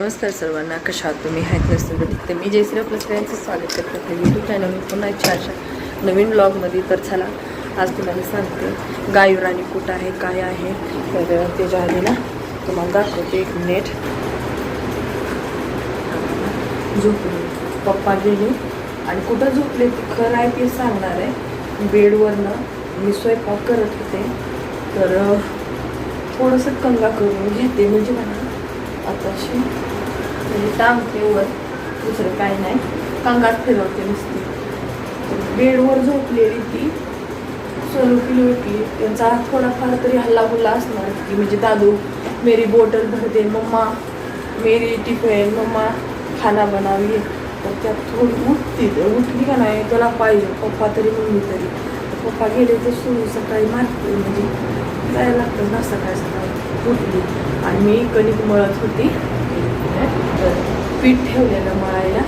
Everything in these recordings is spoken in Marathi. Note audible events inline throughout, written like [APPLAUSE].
नमस्कार सर्वांना कशा तुम्ही? आहेत नसतं तर मी जयश्री आपल्या सगळ्यांचं स्वागत करते आपल्या यूट्यूब चॅनलवर पुन्हा इच्छा अशा नवीन ब्लॉगमध्ये तर चला आज तुम्हाला सांगते गायूर आणि कुठं आहे काय आहे? तर त्याच्या आधी ना तुम्हाला दाखवते एक मिनिट झोपले. पप्पा गेले आणि कुठं झोपले ते खरं आहे ते सांगणार आहे. बेडवरनं मी स्वयंपाक करत होते. तर थोडंसं कंगा करून घेते म्हणजे मला आताशी म्हणजे टांगते वर दुसरं काय नाही. कंगात फिरवते नुसती. बेडवर झोपलेली ती सोनू पिली त्यांचा थोडाफार तरी हल्लागुल्ला असणार की म्हणजे दादू मेरी बॉटल भरते मम्मा. मेरी टिफिन मम्मा. खाना बनावी. तर त्यात थोडी उठती तर उठली का नाही त्याला पाहिजे. पप्पा तरी मम्मी तरी. पप्पा गेले तर सुरू सकाळी मारते म्हणजे. जायला लागतं ना सकाळी सकाळी. उठली. आणि मी कणिक मळत होती. तर पीठ ठेवलेलं मळायला.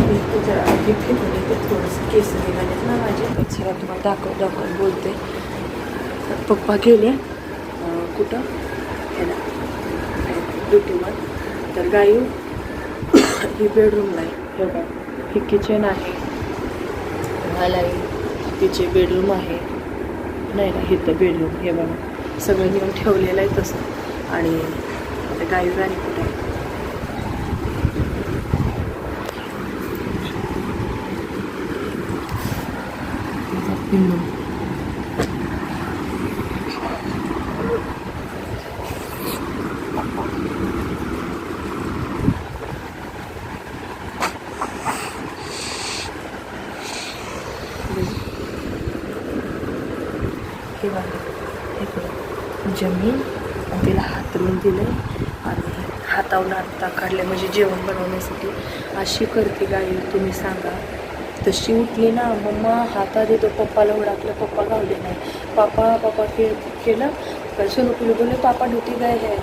मी त्याच्या आधी फेकून येते. थोडंसं केस निघालेत ना माझे. सगळं तुम्हाला दाखव दाखवून बोलते. पप्पा गेले. कुठं? ह्याला. ड्युटीवर. तर गायू [COUGHS] ही बेडरूमला आहे. हे बघा. किचन आहे. मलाही तिचे बेडरूम आहे. नाही ना तर बेडरूम. हे बघा. सगळं नेऊन ठेवलेलं आहे तसं. आणि आता गायू राणी कुठे हे बघा जमीन तिला हातरून दिलं आणि हातावर आत्ता काढले. म्हणजे जेवण बनवण्यासाठी अशी करते गाई तुम्ही सांगा. तशी उठली ना मम्मा हातात येतो पप्पाला उडाकलं पप्पा गावले नाही. पापा पापा खेळ केलं तर सुरू बोलले पापा ड्युटी गए हे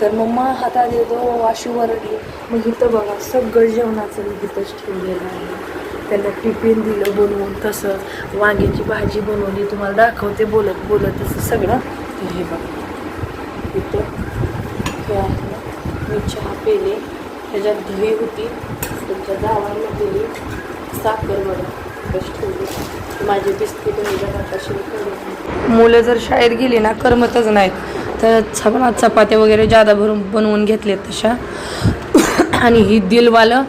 तर मम्मा हातात येतो वाशू वरडली. मग इथं बघा सगळं जेवणाचं मी इथंच ठेवलेलं आहे. त्यांना टिफिन दिलं बनवून तसं. वांग्याची भाजी बनवली तुम्हाला दाखवते बोलत बोलत तसं सगळं. हे बघा. इथं हे आहे. मी चहा पेले. त्याच्यात दही होती. तुमच्या गावांना दिली. साखर बघा माझे बिस्किट मुलं जर शाळेत गेली ना करमतच नाहीत. तर छपना चपात्या वगैरे जादा भरून बनवून घेतलेत तशा. आणि ही दिलवालं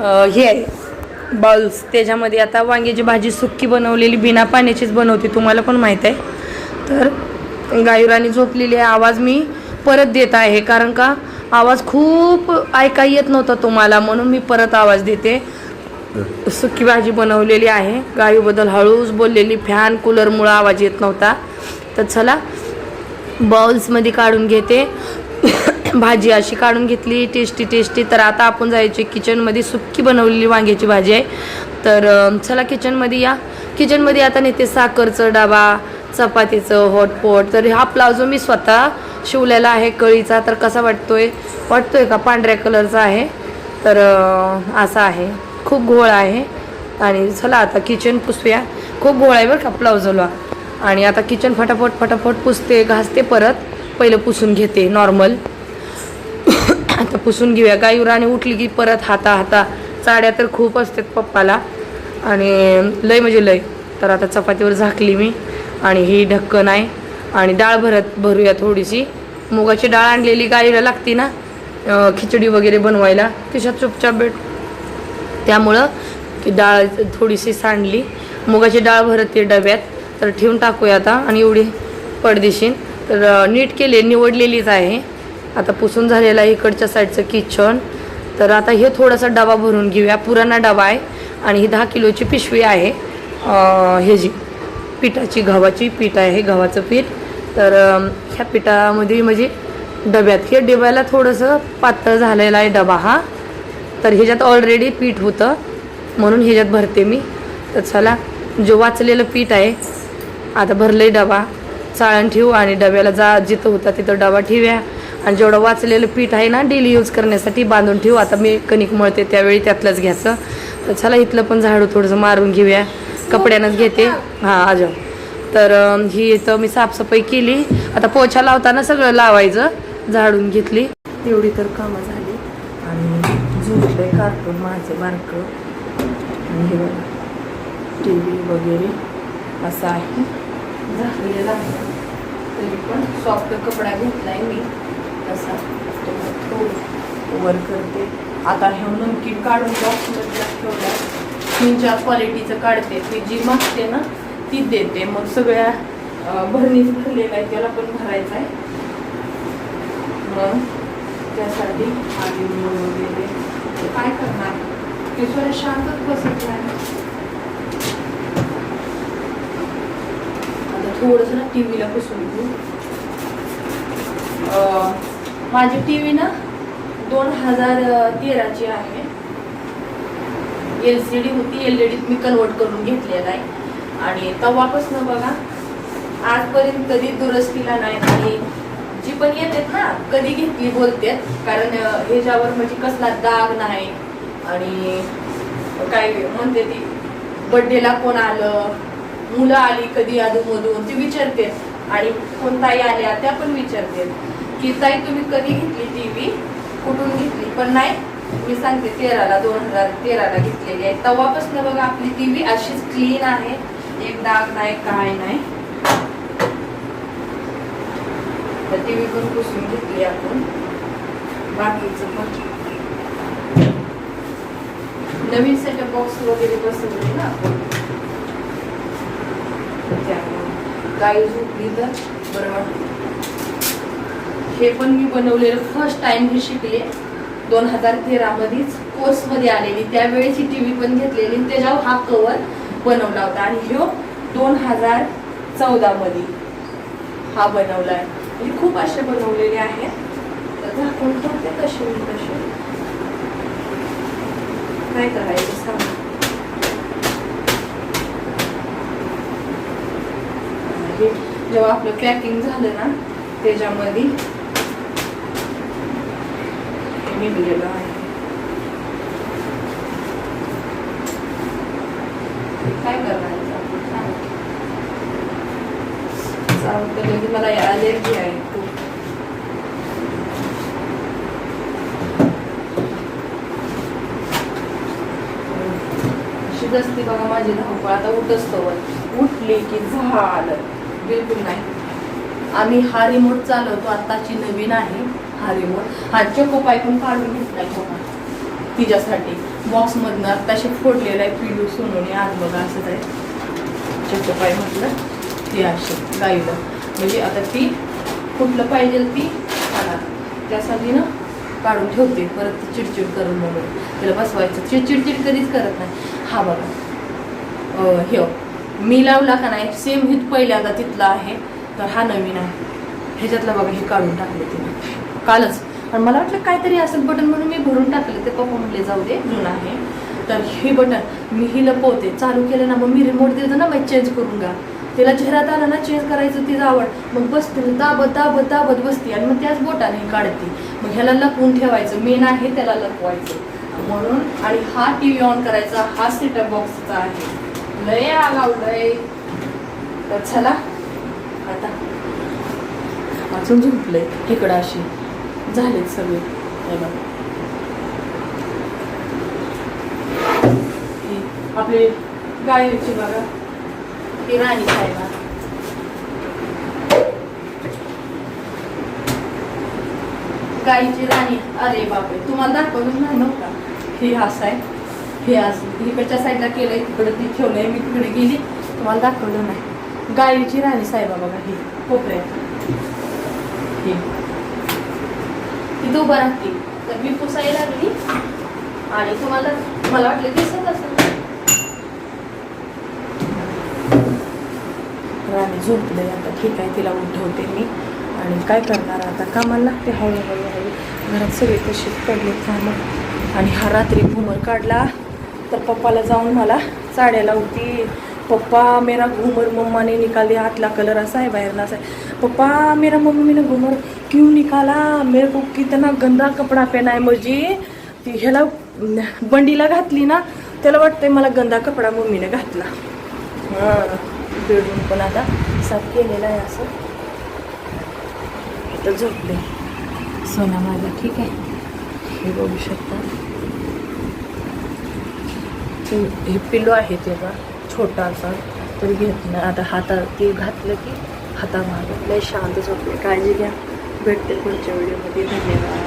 हे आहे. बाउल्स त्याच्यामध्ये आता वांग्याची भाजी सुक्की बनवलेली बिना पाण्याचीच बनवते तुम्हाला पण माहीत आहे. तर गायुराणी झोपलेली आहे. आवाज मी परत देत आहे कारण का आवाज खूप ऐका येत नव्हता तुम्हाला म्हणून मी परत आवाज देते. सुकी भाजी बनवलेली आहे. गायूबद्दल हळूच बोललेली फॅन कूलरमुळं आवाज येत नव्हता. तर चला बाउल्समध्ये काढून घेते. भाजी अशी काढून घेतली टेस्टी टेस्टी तर आता आपण जायचे किचनमध्ये सुक्की बनवलेली वांग्याची भाजी आहे. तर चला किचनमध्ये या. किचनमध्ये आता नेते साखरचं डबा चपातीचं हॉटपॉट तर हा प्लाझो मी स्वतः शिवलेला आहे कळीचा. तर कसा वाटतोय? वाटतोय का? पांढऱ्या कलरचा आहे. तर असा आहे. खूप घोळ आहे. आणि चला आता किचन पुसूया. खूप घोळ आहे बरं का प्लाझोला आणि आता किचन फटाफट फटाफट पुसते घासते परत. पहिलं पुसून घेते नॉर्मल [COUGHS] आता पुसून घेऊया. गाईवर आणि उठली की परत हाता हाता. चाड्या तर खूप असतात पप्पाला. आणि लय म्हणजे लय. तर आता चपातीवर झाकली मी. आणि ही ढक्कन आहे. आणि डाळ भरत भरूया थोडीशी. मुगाची डाळ आणलेली गाईला लागते ना खिचडी वगैरे बनवायला. तिच्यात चुपचाप भेट त्यामुळं की डाळ थोडीशी सांडली. मुगाची डाळ भरते डब्यात तर ठेवून टाकूया आता. आणि एवढी पडदेशीन. तर नीट केले निवडलेलीच आहे. आता पुसून झालेला आहे इकडच्या साईडचं किचन. तर आता हे थोडासा डबा भरून घेऊया. पुराणा डबा आहे आणि ही दहा किलोची पिशवी आहे. ह्याची पिठाची गव्हाची पीठ आहे गव्हाचं पीठ. तर ह्या पिठामध्ये म्हणजे डब्यात. हे डब्याला थोडंसं पातळ झालेला आहे डबा हा. तर ह्याच्यात ऑलरेडी पीठ होतं. म्हणून ह्याच्यात भरते मी. तर चला जो वाचलेलं पीठ आहे आता भरलंय डबा. चाळण ठेवू आणि डब्याला जा जिथं होता तिथं डबा ठेवूया. आणि जेवढं वाचलेलं पीठ आहे ना डेली यूज करण्यासाठी बांधून ठेवू. आता मी कणिक मळते त्यावेळी त्यातलंच घ्यायचं. तर चला इथलं पण झाडू थोडंसं मारून घेऊया. कपड्यानंच घेते. हां अजून तर ही इथं मी साफसफाई केली. आता पोछा लावताना सगळं लावायचं. झाडून घेतली. एवढी तर कामं झाली. आणि झोपले कार्टून माझं बारकं. आणि हे बघा टी व्ही वगैरे असं आहे. झाकलेलं आहे. तरी पण सॉफ्ट कपडा घेतलाय मी. तसा. तो थोडं वर करते. आता हे नमकीन काढून बॉक्समधला ठेवला तीन चार क्वालिटीचं काढते. ती जी मागते ना ती देते. मग सगळ्या भरणीच भरलेलं आहे त्याला पण भरायचं आहे. मग त्यासाठी आधी वगैरे. काय करणार. ईश्वर शांतच बसत नाही आता थोडंसं ना टी व्हीला घेऊ. माझी टी व्ही ना दोन हजार तेराची आहे. एल सी डी होती एल ई डीत मी कन्वर्ट करून घेतलेला आहे. आणि तेव्हापासून बघा आजपर्यंत कधी दुरुस्तीला नाही आणि जी पण येतात ना कधी घेतली बोलते कारण ह्याच्यावर म्हणजे कसला दाग नाही. आणि काय म्हणते ती बड्डेला कोण आलं मुलं आली कधी अधूनमधून ती विचारते. आणि कोण ताई आल्या त्या पण विचारते. की ताई तुम्ही कधी घेतली टी व्ही कुठून घेतली? पण नाही मी सांगते तेराला दोन हजार तेराला घेतलेली आहे. तेव्हापासून बघा आपली टी व्ही अशीच क्लीन आहे. एक डाग नाही काय नाही. तर टी व्ही पण पुसून घेतली आपण बाकीचं पण. नवीन सेटअप बॉक्स वगैरे बसवले ना आपण. त्यामुळे. गाई झोपली तर बरं वाटतं. हे पण मी बनवलेलं फर्स्ट टाइम हे शिकले. दोन हजार तेरामध्येच कोर्समध्ये आलेली. त्यावेळेस ही टी व्ही पण घेतलेली आणि त्याच्यावर हा कवर बनवला होता. आणि ह्यो दोन हजार चौदामध्ये हा बनवला आहे. म्हणजे खूप असे बनवलेले आहेत. तर झाकून ठेवते तसे मी तसे काय करायचं सांग. म्हणजे जेव्हा आपलं पॅकिंग झालं ना त्याच्यामध्ये निघलेलं आहे. काय करायचं आपण सांग. चालतं म्हणजे मला अलर्जी आहे खूप. अशीच असते बघा माझी धावपळ. आता उठच उठली की झालं. बिलकुल नाही. आम्ही हा रिमोट चालवतो आताची नवीन आहे हा रिमोट हा चकोप पण काढून घेतलाय बघा तिच्यासाठी. बॉक्समधनं आत्ताशी फोडलेला आहे पिलू सोनूने. आज बघा असंच आहे. चकोपाय म्हटलं. ती अशी गाईला. म्हणजे आता ती कुठलं पाहिजे ती खाणार. त्यासाठी ना काढून ठेवते परत ती चिडचिड करून म्हणून तिला बसवायचं. चिडचिडचिड कधीच करत नाही. हा बघा. हे मी लावला का नाही? सेम हित पहिल्यांदा तिथला आहे. तर हा नवीन आहे. ह्याच्यातला बघा हे काढून टाकले तिने. कालच. आणि मला वाटलं काहीतरी असेल बटन म्हणून मी भरून टाकलं. ते पप्पा म्हणले जाऊ दे जुनं आहे. तर हे बटन मी ही लपवते चालू केलं ना मग मी रिमोट देतो ना मग चेंज करून घ्या. तिला चेहरा आला ना चेंज करायचं तिचं आवड. मग बसते दाबत दाबत दाबत बसते आणि मग त्याच बोटाने काढते. मग ह्याला लपवून ठेवायचं मेन आहे त्याला लपवायचं. म्हणून आणि हा टी व्ही ऑन करायचा हा सेटअप बॉक्सचा आहे. लय आगाव लय. तर चला आता. अजून झोपलंय इकडं अशी. झालेत सगळे. आपले गायची बघा. ही राणी खायला. गाईची राणी. अरे बापरे तुम्हाला दाखवलं नाही नव्हता हे असं आहे. हे असं. इकडच्या साईडला केलंय तिकडे ती ठेवलंय मी तिकडे गेली. तुम्हाला दाखवलं नाही. गाईची राणी साहेबा बघा ही कोपऱ्यात. तिथं उभं राहते. तर मी पुसायला लागली. आणि तुम्हाला मला वाटलं दिसत असं राणी झोपले. आता ठीक आहे तिला उठवते मी. आणि काय करणार आता? कामाला लागते हळूहळू हळू. घरात सगळे तशीच पडले कामं. आणि हा रात्री घुमर काढला. तर पप्पाला जाऊन मला साड्या लावती. पप्पा मेरा घुमर मम्मा ने निकाल दिया हाथ ला कलर ऐसा है बाहर पप्पा मेरा मम्मी ने क्यू क्यों निकाला? मेरे को कितना गंदा कपडा पेना है ती ह्याला बंडीला घातली ना त्याला वाटतंय मला गंदा कपडा मम्मीने घातला. हां. बेडरूम पण आता साफ केलेला आहे असं. तर झोपले. सोना माझा ठीक आहे. हे बघू शकता. हे पिलो आहे तेव्हा छोटा असा तर घेत नाही आता हातात ते घातलं की हातामागं. लय शांत झोपले. काळजी घ्या. भेटते पुढच्या व्हिडिओमध्ये. धन्यवाद.